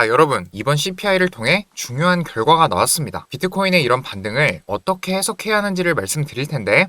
아, 여러분, 이번 CPI를 통해 중요한 결과가 나왔습니다. 비트코인의 이런 반등을 어떻게 해석해야 하는지를 말씀드릴 텐데,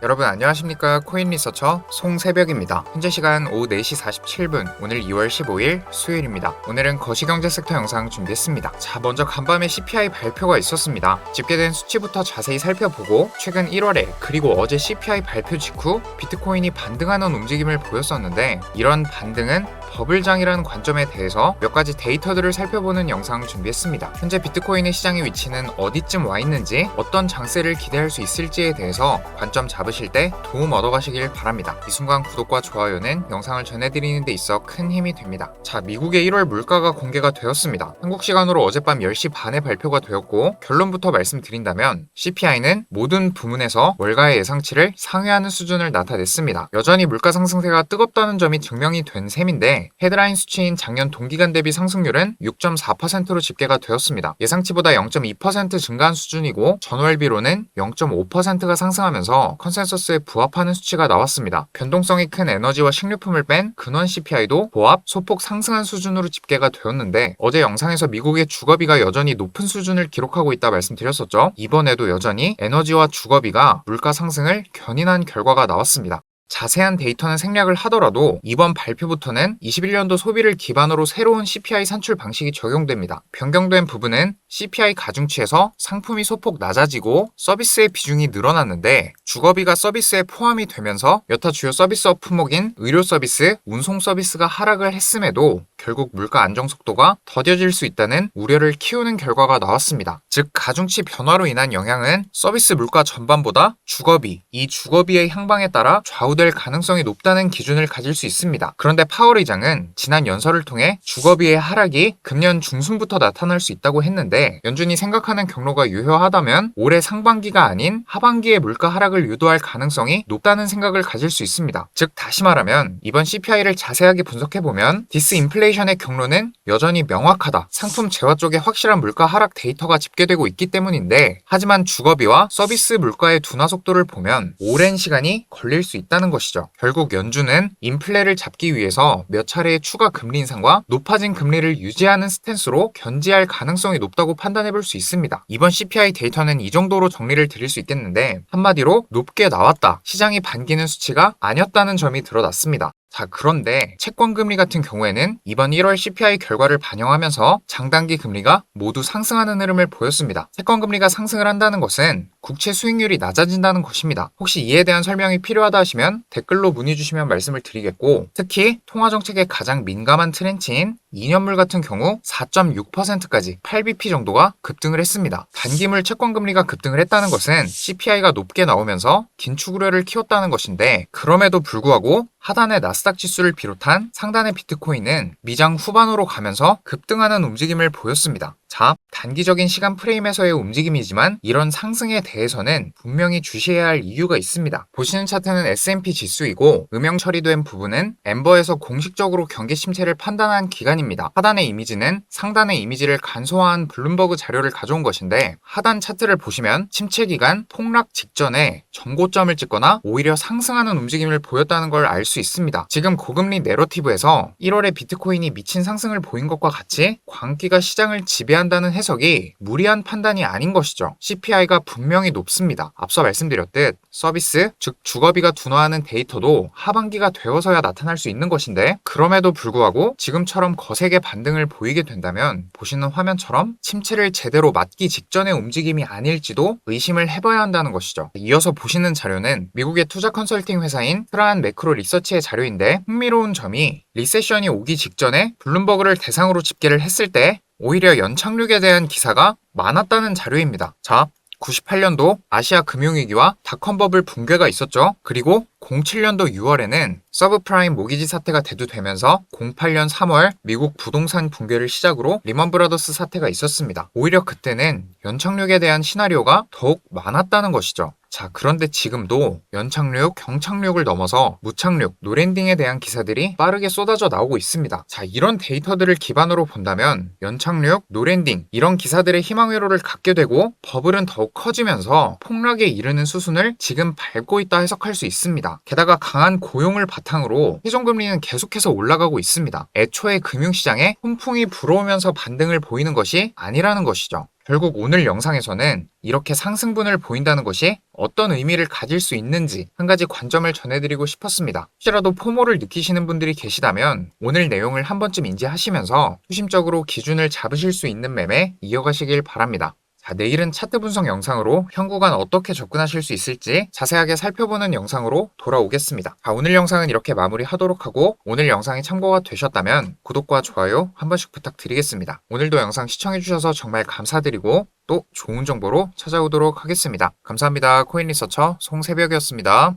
여러분 안녕하십니까 코인 리서처 송새벽입니다. 현재 시간 오후 4시 47분 오늘 2월 15일 수요일입니다. 오늘은 거시경제 섹터 영상 준비했습니다. 자 먼저 간밤에 CPI 발표가 있었습니다. 집계된 수치부터 자세히 살펴보고 최근 1월에 그리고 어제 CPI 발표 직후 비트코인이 반등하는 움직임을 보였었는데 이런 반등은 버블장이라는 관점에 대해서 몇 가지 데이터들을 살펴보는 영상 준비했습니다. 현재 비트코인의 시장의 위치는 어디쯤 와 있는지 어떤 장세를 기대할 수 있을지에 대해서 관점 잡으실 때 도움 얻어가시길 바랍니다. 이 순간 구독과 좋아요는 영상을 전해드리는 데 있어 큰 힘이 됩니다. 자, 미국의 1월 물가가 공개가 되었습니다. 한국 시간으로 어젯밤 10시 반에 발표가 되었고 결론부터 말씀드린다면 CPI는 모든 부문에서 월가의 예상치를 상회하는 수준을 나타냈습니다. 여전히 물가 상승세가 뜨겁다는 점이 증명이 된 셈인데 헤드라인 수치인 작년 동기간 대비 상승률은 6.4%로 집계가 되었습니다. 예상치보다 0.2% 증가한 수준이고 전월비로는 0.5%가 상승하면서 컨센서스에 부합하는 수치가 나왔습니다. 변동성이 큰 에너지와 식료품을 뺀 근원 CPI도 보합, 소폭 상승한 수준으로 집계가 되었는데 어제 영상에서 미국의 주거비가 여전히 높은 수준을 기록하고 있다 말씀드렸었죠. 이번에도 여전히 에너지와 주거비가 물가 상승을 견인한 결과가 나왔습니다. 자세한 데이터는 생략을 하더라도 이번 발표부터는 21년도 소비를 기반으로 새로운 CPI 산출 방식이 적용됩니다. 변경된 부분은 CPI 가중치에서 상품이 소폭 낮아지고 서비스의 비중이 늘어났는데 주거비가 서비스에 포함이 되면서 여타 주요 서비스업 품목인 의료 서비스, 운송 서비스가 하락을 했음에도 결국 물가 안정 속도가 더뎌질 수 있다는 우려를 키우는 결과가 나왔습니다. 즉 가중치 변화로 인한 영향은 서비스 물가 전반보다 주거비, 이 주거비의 향방에 따라 좌우 될 가능성이 높다는 기준을 가질 수 있습니다. 그런데 파월 의장은 지난 연설을 통해 주거비의 하락이 금년 중순부터 나타날 수 있다고 했는데 연준이 생각하는 경로가 유효하다면 올해 상반기가 아닌 하반기에 물가 하락을 유도할 가능성이 높다는 생각을 가질 수 있습니다. 즉 다시 말하면 이번 CPI를 자세하게 분석해 보면 디스인플레이션의 경로는 여전히 명확하다. 상품 재화 쪽에 확실한 물가 하락 데이터가 집계되고 있기 때문인데 하지만 주거비와 서비스 물가의 둔화 속도를 보면 오랜 시간이 걸릴 수 있다는 것이죠. 결국 연준은 인플레를 잡기 위해서 몇 차례의 추가 금리 인상과 높아진 금리를 유지하는 스탠스로 견지할 가능성이 높다고 판단해 볼 수 있습니다. 이번 CPI 데이터는 이 정도로 정리를 드릴 수 있겠는데 한마디로 높게 나왔다. 시장이 반기는 수치가 아니었다는 점이 드러났습니다. 자, 그런데 채권 금리 같은 경우에는 이번 1월 CPI 결과를 반영하면서 장단기 금리가 모두 상승하는 흐름을 보였습니다. 채권 금리가 상승을 한다는 것은 국채 수익률이 낮아진다는 것입니다. 혹시 이에 대한 설명이 필요하다 하시면 댓글로 문의 주시면 말씀을 드리겠고, 특히 통화 정책에 가장 민감한 트렌치인 2년물 같은 경우 4.6%까지 8bp 정도가 급등을 했습니다. 단기물 채권 금리가 급등을 했다는 것은 CPI가 높게 나오면서 긴축 우려를 키웠다는 것인데 그럼에도 불구하고 하단의 나스닥 지수를 비롯한 상단의 비트코인은 미장 후반으로 가면서 급등하는 움직임을 보였습니다. 자, 단기적인 시간 프레임에서의 움직임이지만 이런 상승에 대해서는 분명히 주시해야 할 이유가 있습니다. 보시는 차트는 S&P 지수이고 음영 처리된 부분은 엠버에서 공식적으로 경기 침체를 판단한 기간입니다. 하단의 이미지는 상단의 이미지를 간소화한 블룸버그 자료를 가져온 것인데 하단 차트를 보시면 침체 기간 폭락 직전에 전고점을 찍거나 오히려 상승하는 움직임을 보였다는 걸 알 수 있습니다. 지금 고금리 내러티브에서 1월에 비트코인이 미친 상승을 보인 것과 같이 광기가 시장을 지배 한다는 해석이 무리한 판단이 아닌 것이죠. CPI가 분명히 높습니다. 앞서 말씀드렸듯 서비스, 즉 주거비가 둔화하는 데이터도 하반기가 되어서야 나타날 수 있는 것인데 그럼에도 불구하고 지금처럼 거세게 반등을 보이게 된다면 보시는 화면처럼 침체를 제대로 맞기 직전의 움직임이 아닐지도 의심을 해봐야 한다는 것이죠. 이어서 보시는 자료는 미국의 투자 컨설팅 회사인 트라한 매크로 리서치의 자료인데 흥미로운 점이 리세션이 오기 직전에 블룸버그를 대상으로 집계를 했을 때 오히려 연착륙에 대한 기사가 많았다는 자료입니다. 자, 98년도 아시아 금융위기와 닷컴버블 붕괴가 있었죠. 그리고 07년도 6월에는 서브프라임 모기지 사태가 대두되면서 08년 3월 미국 부동산 붕괴를 시작으로 리먼 브라더스 사태가 있었습니다. 오히려 그때는 연착륙에 대한 시나리오가 더욱 많았다는 것이죠. 자, 그런데 지금도 연착륙, 경착륙을 넘어서 무착륙, 노랜딩에 대한 기사들이 빠르게 쏟아져 나오고 있습니다. 자, 이런 데이터들을 기반으로 본다면 연착륙, 노랜딩 이런 기사들의 희망 회로를 갖게 되고 버블은 더욱 커지면서 폭락에 이르는 수순을 지금 밟고 있다 해석할 수 있습니다. 게다가 강한 고용을 바탕으로 회전금리는 계속해서 올라가고 있습니다. 애초에 금융시장에 훈풍이 불어오면서 반등을 보이는 것이 아니라는 것이죠. 결국 오늘 영상에서는 이렇게 상승분을 보인다는 것이 어떤 의미를 가질 수 있는지 한 가지 관점을 전해드리고 싶었습니다. 혹시라도 포모를 느끼시는 분들이 계시다면 오늘 내용을 한 번쯤 인지하시면서 투심적으로 기준을 잡으실 수 있는 매매 이어가시길 바랍니다. 자, 내일은 차트 분석 영상으로 현 구간 어떻게 접근하실 수 있을지 자세하게 살펴보는 영상으로 돌아오겠습니다. 자, 오늘 영상은 이렇게 마무리하도록 하고 오늘 영상이 참고가 되셨다면 구독과 좋아요 한 번씩 부탁드리겠습니다. 오늘도 영상 시청해주셔서 정말 감사드리고 또 좋은 정보로 찾아오도록 하겠습니다. 감사합니다. 코인 리서처 송새벽이었습니다.